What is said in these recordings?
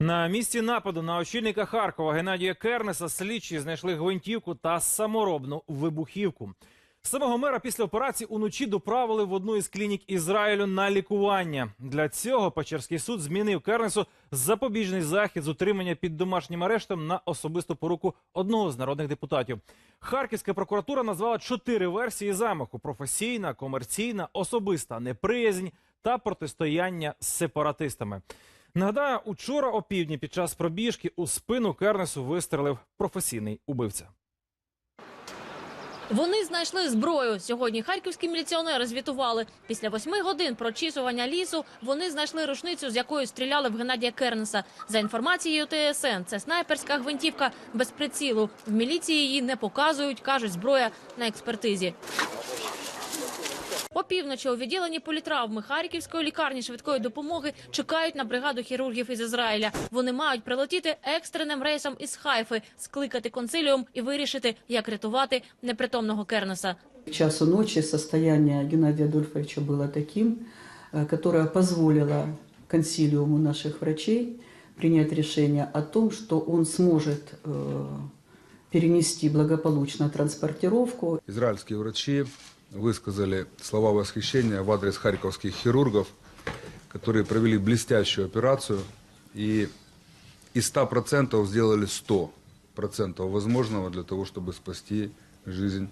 На місці нападу на очільника Харкова Геннадія Кернеса слідчі знайшли гвинтівку та саморобну вибухівку. Самого мера після операції уночі доправили в одну із клінік Ізраїлю на лікування. Для цього Печерський суд змінив Кернесу запобіжний захід з утримання під домашнім арештом на особисту поруку одного з народних депутатів. Харківська прокуратура назвала чотири версії замаху: професійна, комерційна, особиста неприязнь та протистояння з сепаратистами. Нагадаю, учора опівдні під час пробіжки у спину Кернесу вистрелив професійний убивця. Вони знайшли зброю. Сьогодні харківські міліціонери звітували. Після восьми годин прочісування лісу вони знайшли рушницю, з якої стріляли в Геннадія Кернеса. За інформацією ТСН, це снайперська гвинтівка без прицілу. В міліції її не показують, кажуть, зброя на експертизі. Опівночі у відділенні політравми Харківської лікарні швидкої допомоги чекають на бригаду хірургів із Ізраїля. Вони мають прилетіти екстреним рейсом із Хайфи, скликати консиліум і вирішити, як рятувати непритомного Кернеса. К часу ночи состояние Геннадия Адольфовича было таким, э, которое позволило консилиуму наших врачей принять решение о том, что он сможет э, перенести благополучно транспортировку Израильские врачи высказали слова восхищения в адрес харьковских хирургов, которые провели блестящую операцию и из 100% сделали 100% возможного для того, чтобы спасти жизнь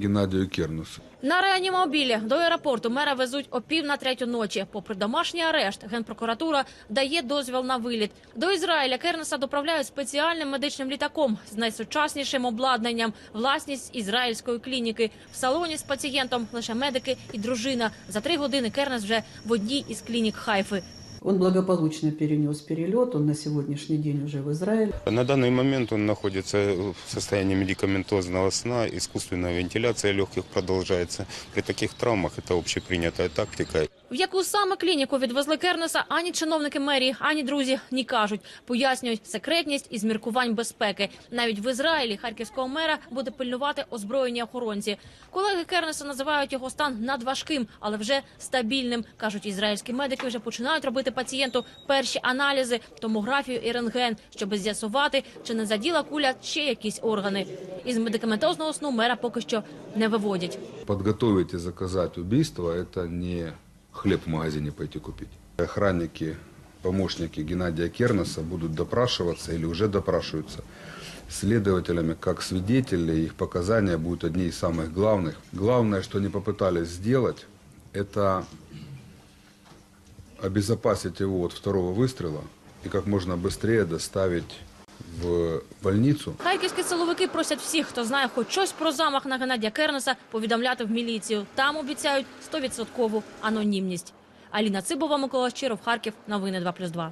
Геннадию Кернусу. На реанімобілі до аеропорту мера везуть о пів на третю ночі. Попри домашній арешт, генпрокуратура дає дозвіл на виліт. До Ізраїля Кернеса доправляють спеціальним медичним літаком з найсучаснішим обладнанням, власність ізраїльської клініки. В салоні з пацієнтом лише медики і дружина. За три години Кернес вже в одній із клінік Хайфи. Он благополучно перенес перелет, он на сегодняшний день уже в Израиле. На данный момент он находится в состоянии медикаментозного сна, искусственная вентиляция легких продолжается. При таких травмах это общепринятая тактика. В яку саме клініку відвезли Кернеса, ані чиновники мерії, ані друзі не кажуть. Пояснюють секретність із міркувань безпеки. Навіть в Ізраїлі харківського мера буде пильнувати озброєні охоронці. Колеги Кернеса називають його стан надважким, але вже стабільним. кажуть, ізраїльські медики вже починають робити пацієнту перші аналізи, томографію і рентген, щоб з'ясувати, чи не заділа куля ще якісь органи. Із медикаментозного сну мера поки що не виводять. Подготовить и заказать убийство – это не хлеб в магазине пойти купить. Охранники, помощники Геннадия Кернеса будут допрашиваться или уже допрашиваются следователями как свидетели. Их показания будут одни из самых главных. Главное, что они попытались сделать, это обезопасить его от второго выстрела и как можно быстрее доставить в больницу. Харківські силовики просять всіх, хто знає хоч щось про замах на Геннадія Кернеса, повідомляти в міліцію. Там обіцяють 100% анонімність. Аліна Цибова, Микола Щиров, Харків. Новини 2+,2.